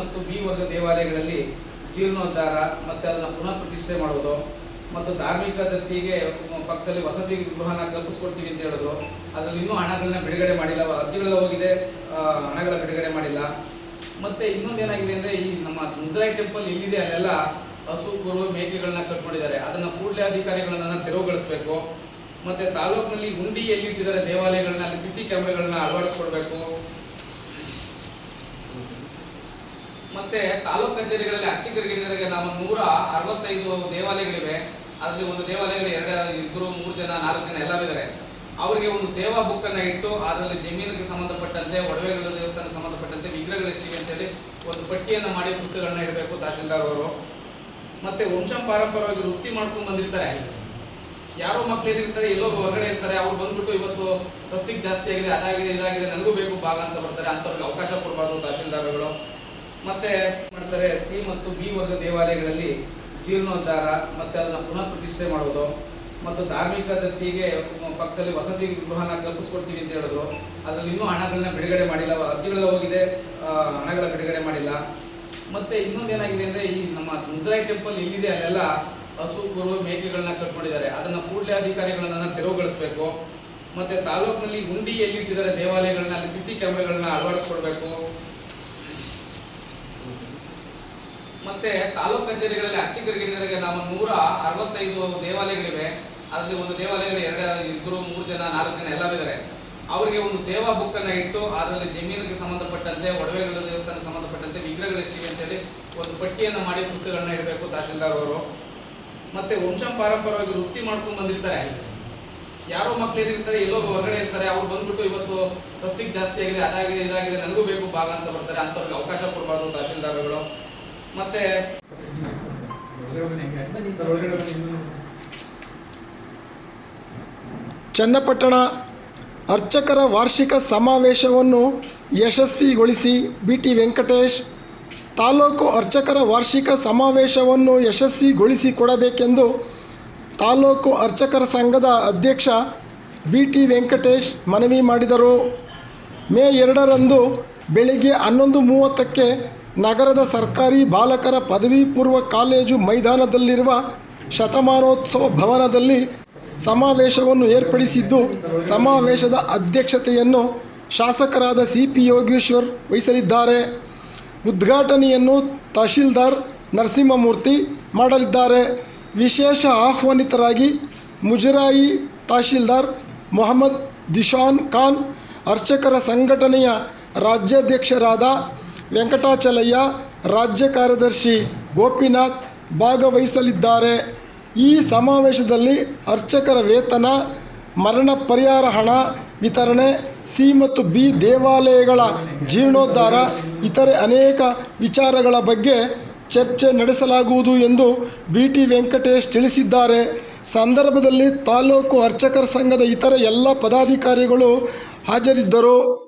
ಮತ್ತು ಬಿ ವರ್ಗ ದೇವಾಲಯಗಳಲ್ಲಿ ಜೀರ್ಣೋದ್ಧಾರ ಮತ್ತು ಅದನ್ನು ಪುನಃ ಪ್ರತಿಷ್ಠೆ ಮಾಡೋದು ಮತ್ತು ಧಾರ್ಮಿಕ ದತ್ತಿಗೆ ಪಕ್ಕದಲ್ಲಿ ವಸತಿ ಗೃಹನ ಕಲ್ಪಿಸ್ಕೊಡ್ತೀವಿ ಅಂತ ಹೇಳಿದ್ರು. ಅದರಲ್ಲಿ ಇನ್ನೂ ಹಣಗಳನ್ನ ಬಿಡುಗಡೆ ಮಾಡಿಲ್ಲ, ಅರ್ಜಿಗಳೆಲ್ಲ ಹೋಗಿದೆ. ಹಣಗಳ ಬಿಡುಗಡೆ ಮಾಡಿಲ್ಲ. ಮತ್ತೆ ಇನ್ನೊಂದು ಏನಾಗಿದೆ ಅಂದ್ರೆ ಈ ನಮ್ಮ ಮುದ್ರಾಯಿ ಟೆಂಪಲ್ ಎಲ್ಲಿದೆ ಅಲ್ಲೆಲ್ಲ ಹಸು, ಕುರು, ಮೇಕೆಗಳನ್ನ ಕಟ್ಕೊಂಡಿದ್ದಾರೆ. ಅದನ್ನ ಕೂಡಲೇ ಅಧಿಕಾರಿಗಳನ್ನ ತೆರವುಗೊಳಿಸಬೇಕು. ಮತ್ತೆ ತಾಲೂಕಿನಲ್ಲಿ ಹುಂಡಿ ಎಲ್ಲಿ ಇಟ್ಟಿದ್ದಾರೆ ದೇವಾಲಯಗಳನ್ನ, ಅಲ್ಲಿ ಸಿ ಸಿ ಕ್ಯಾಮ್ರಾಗಳನ್ನ ಅಳವಡಿಸ್ಕೊಡ್ಬೇಕು. ಮತ್ತೆ ತಾಲೂಕು ಕಚೇರಿಗಳಲ್ಲಿ ಅರ್ಚಕರಿಗೆ ನಾವು ನೂರ ಅರವತ್ತೈದು ದೇವಾಲಯಗಳಿವೆ. ಅದರಲ್ಲಿ ಒಂದು ದೇವಾಲಯಗಳು ಎರಡು ಇಬ್ಬರು ಮೂರು ಜನ, ನಾಲ್ಕು ಜನ ಎಲ್ಲರೂ ಇದ್ದಾರೆ ಅವರಿಗೆ ಒಂದು ಸೇವಾ ಬುಕ್ ಅನ್ನ ಇಟ್ಟು ಅದರಲ್ಲಿ ಜಮೀನಿಗೆ ಸಂಬಂಧಪಟ್ಟಂತೆ, ಒಡವೆಗಳ ದೇವಸ್ಥಾನಕ್ಕೆ ಸಂಬಂಧಪಟ್ಟಂತೆ ವಿಗ್ರಹಗಳು ಎಷ್ಟಿವೆ ಅಂತೇಳಿ ಒಂದು ಪಟ್ಟಿಯನ್ನು ಮಾಡಿ ಪುಸ್ತಕಗಳನ್ನ ಇಡಬೇಕು ತಹಶೀಲ್ದಾರ್ ಅವರು. ಮತ್ತೆ ವಂಶ ಪಾರಂಪರವಾಗಿ ವೃತ್ತಿ ಮಾಡ್ಕೊಂಡು ಬಂದಿರ್ತಾರೆ. ಯಾರೋ ಮಕ್ಳು ಏನಿರ್ತಾರೆ, ಎಲ್ಲೋ ಹೊರಗಡೆ ಇರ್ತಾರೆ, ಅವ್ರು ಬಂದ್ಬಿಟ್ಟು ಇವತ್ತು ಸ್ವಸ್ತಿಕ್ ಜಾಸ್ತಿ ಆಗಿದೆ, ಅದಾಗಿದೆ, ಇದಾಗಿದೆ, ನನಗೂ ಬೇಕು ಭಾಗ ಅಂತ ಬರ್ತಾರೆ ಅಂತವ್ರಿಗೆ ಅವಕಾಶ ಕೊಡಬಾರ್ದು ತಹಶೀಲ್ದಾರ್ಗಳು. ಮತ್ತೆ ಮಾಡ್ತಾರೆ, ಸಿ ಮತ್ತು ಬಿ ವರ್ಗ ದೇವಾಲಯಗಳಲ್ಲಿ ಜೀರ್ಣೋದ್ಧಾರ, ಮತ್ತೆ ಅದನ್ನ ಪುನಃ ಪ್ರತಿಷ್ಠೆ ಮಾಡೋದು, ಮತ್ತು ಧಾರ್ಮಿಕ ದತ್ತಿಗೆ ಪಕ್ಕದಲ್ಲಿ ವಸತಿ ಗೃಹನ ಕಲ್ಪಿಸ್ಕೊಡ್ತೀವಿ ಅಂತ ಹೇಳಿದ್ರು. ಅದರಲ್ಲಿ ಇನ್ನೂ ಹಣಗಳನ್ನ ಬಿಡುಗಡೆ ಮಾಡಿಲ್ಲ ಅರ್ಜಿಗಳೆಲ್ಲ ಹೋಗಿದೆ ಹಣಗಳ ಬಿಡುಗಡೆ ಮಾಡಿಲ್ಲ. ಮತ್ತೆ ಇನ್ನೊಂದು ಏನಾಗಿದೆ ಅಂದ್ರೆ, ಈ ನಮ್ಮ ಮುದ್ರಾಯಿ ಟೆಂಪಲ್ ಎಲ್ಲಿದೆ, ಅಲ್ಲೆಲ್ಲ ಹಸು ಕುರು ಮೇಕೆಗಳನ್ನ ಕಟ್ಕೊಂಡಿದ್ದಾರೆ. ಅದನ್ನ ಕೂಡಲೇ ಅಧಿಕಾರಿಗಳನ್ನ ತೆರವುಗೊಳಿಸಬೇಕು. ಮತ್ತೆ ತಾಲೂಕಿನಲ್ಲಿ ಹುಂಡಿ ಎಲ್ಲಿ ಇಟ್ಟಿದ್ದಾರೆ ದೇವಾಲಯಗಳನ್ನ, ಅಲ್ಲಿ ಸಿಸಿ ಕ್ಯಾಮೆರಾಗಳನ್ನ ಅಳವಡಿಸ್ಕೊಡ್ಬೇಕು. ಮತ್ತೆ ತಾಲೂಕ್ ಕಚೇರಿಗಳಲ್ಲಿ ಅರ್ಚಕರಿಗೆ ನಾವು ನೂರ ಅರವತ್ತೈದು ದೇವಾಲಯಗಳಿವೆ. ಅದರಲ್ಲಿ ಒಂದು ದೇವಾಲಯಗಳು ಎರಡು ಇಬ್ಬರು ಮೂರು ಜನ, ನಾಲ್ಕು ಜನ ಎಲ್ಲರೂ ಇದ್ದಾರೆ. ಅವರಿಗೆ ಒಂದು ಸೇವಾ ಬುಕ್ ಅನ್ನ ಇಟ್ಟು ಅದರಲ್ಲಿ ಜಮೀನಿಗೆ ಸಂಬಂಧಪಟ್ಟಂತೆ, ಒಡವೆಗಳ ದೇವಸ್ಥಾನಕ್ಕೆ ಸಂಬಂಧಪಟ್ಟಂತೆ ವಿಗ್ರಹಗಳು ಎಷ್ಟಿವೆ ಅಂತೇಳಿ ಒಂದು ಪಟ್ಟಿಯನ್ನು ಮಾಡಿ ಪುಸ್ತಕಗಳನ್ನ ಇಡಬೇಕು ತಹಶೀಲ್ದಾರ್ ಅವರು. ಮತ್ತೆ ವಂಶ ಪಾರಂಪರವಾಗಿ ವೃತ್ತಿ ಮಾಡ್ಕೊಂಡು ಬಂದಿರ್ತಾರೆ. ಯಾರೋ ಮಕ್ಳು ಏನಿರ್ತಾರೆ, ಎಲ್ಲೋ ಹೊರಗಡೆ ಇರ್ತಾರೆ, ಅವ್ರು ಬಂದ್ಬಿಟ್ಟು ಇವತ್ತು ಫಸ್ಟಿಗೆ ಜಾಸ್ತಿ ಆಗಿದೆ, ಅದಾಗಿದೆ, ಇದಾಗಿದೆ ನನಗೂ ಬೇಕು ಭಾಗ ಅಂತ ಬರ್ತಾರೆ. ಅಂತವ್ರಿಗೆ ಅವಕಾಶ ಕೊಡಬಾರ್ದು ತಹಶೀಲ್ದಾರ್ಗಳು. ಮತ್ತೆ ಚನ್ನಪಟ್ಟಣ ಅರ್ಚಕರ ವಾರ್ಷಿಕ ಸಮಾವೇಶವನ್ನು ಯಶಸ್ವಿಗೊಳಿಸಿ ಬಿ ಟಿ ವೆಂಕಟೇಶ್, ತಾಲೂಕು ಅರ್ಚಕರ ವಾರ್ಷಿಕ ಸಮಾವೇಶವನ್ನು ಯಶಸ್ವಿಗೊಳಿಸಿಕೊಡಬೇಕೆಂದು ತಾಲೂಕು ಅರ್ಚಕರ ಸಂಘದ ಅಧ್ಯಕ್ಷ ಬಿ ಟಿ ವೆಂಕಟೇಶ್ ಮನವಿ ಮಾಡಿದರು. ಮೇ ಎರಡರಂದು ಬೆಳಿಗ್ಗೆ ಹನ್ನೊಂದು ಮೂವತ್ತಕ್ಕೆ ನಗರದ ಸರ್ಕಾರಿ ಬಾಲಕರ ಪದವಿ ಪೂರ್ವ ಕಾಲೇಜು ಮೈದಾನದಲ್ಲಿರುವ ಶತಮಾನೋತ್ಸವ ಭವನದಲ್ಲಿ ಸಮಾವೇಶವನ್ನು ಏರ್ಪಡಿಸಿದ್ದು, ಸಮಾವೇಶದ ಅಧ್ಯಕ್ಷತೆಯನ್ನು ಶಾಸಕರಾದ ಸಿ ಪಿ ಯೋಗೇಶ್ವರ್ ವಹಿಸಲಿದ್ದಾರೆ. ಉದ್ಘಾಟನೆಯನ್ನು ತಹಶೀಲ್ದಾರ್ ನರಸಿಂಹಮೂರ್ತಿ ಮಾಡಲಿದ್ದಾರೆ. ವಿಶೇಷ ಆಹ್ವಾನಿತರಾಗಿ ಮುಜರಾಯಿ ತಹಶೀಲ್ದಾರ್ ಮೊಹಮ್ಮದ್ ದಿಶಾನ್ ಖಾನ್, ಅರ್ಚಕರ ಸಂಘಟನೆಯ ರಾಜ್ಯಾಧ್ಯಕ್ಷರಾದ ವೆಂಕಟಾಚಲಯ್ಯ ರಾಜ್ಯ ಕಾರ್ಯದರ್ಶಿ ಗೋಪಿನಾಥ್ ಭಾಗವಹಿಸಲಿದ್ದಾರೆ. ಈ ಸಮಾವೇಶದಲ್ಲಿ ಅರ್ಚಕರ ವೇತನ, ಮರಣ ಪರಿಹಾರ ಹಣ ವಿತರಣೆ, ಸಿ ಮತ್ತು ಬಿ ದೇವಾಲಯಗಳ ಜೀರ್ಣೋದ್ಧಾರ, ಇತರೆ ಅನೇಕ ವಿಚಾರಗಳ ಬಗ್ಗೆ ಚರ್ಚೆ ನಡೆಸಲಾಗುವುದು ಎಂದು ಬಿ ಟಿ ವೆಂಕಟೇಶ್ ತಿಳಿಸಿದ್ದಾರೆ. ಸಂದರ್ಭದಲ್ಲಿ ತಾಲೂಕು ಅರ್ಚಕರ ಸಂಘದ ಇತರ ಎಲ್ಲ ಪದಾಧಿಕಾರಿಗಳು ಹಾಜರಿದ್ದರು.